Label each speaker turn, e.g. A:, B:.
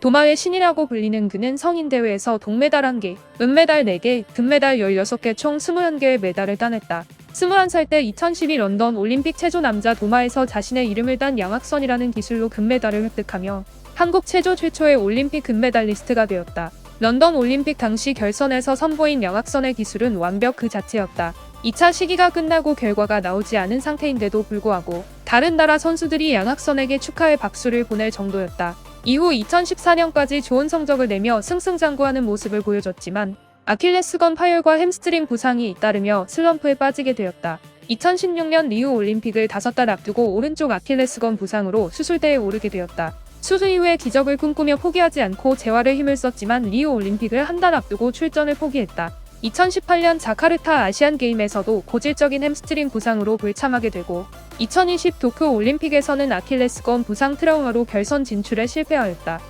A: 도마의 신이라고 불리는 그는 성인 대회에서 동메달 1개, 은메달 4개, 금메달 16개 총 21개의 메달을 따냈다. 21살 때 2012 런던 올림픽 체조 남자 도마에서 자신의 이름을 딴 양악선이라는 기술로 금메달을 획득하며 한국 체조 최초의 올림픽 금메달리스트가 되었다. 런던 올림픽 당시 결선에서 선보인 양악선의 기술은 완벽 그 자체였다. 2차 시기가 끝나고 결과가 나오지 않은 상태인데도 불구하고 다른 나라 선수들이 양악선에게 축하의 박수를 보낼 정도였다. 이후 2014년까지 좋은 성적을 내며 승승장구하는 모습을 보여줬지만 아킬레스건 파열과 햄스트링 부상이 잇따르며 슬럼프에 빠지게 되었다. 2016년 리우 올림픽을 5달 앞두고 오른쪽 아킬레스건 부상으로 수술대에 오르게 되었다. 수술 이후에 기적을 꿈꾸며 포기하지 않고 재활에 힘을 썼지만 리우 올림픽을 한 달 앞두고 출전을 포기했다. 2018년 자카르타 아시안 게임에서도 고질적인 햄스트링 부상으로 불참하게 되고 2020 도쿄 올림픽에서는 아킬레스건 부상 트라우마로 결선 진출에 실패하였다.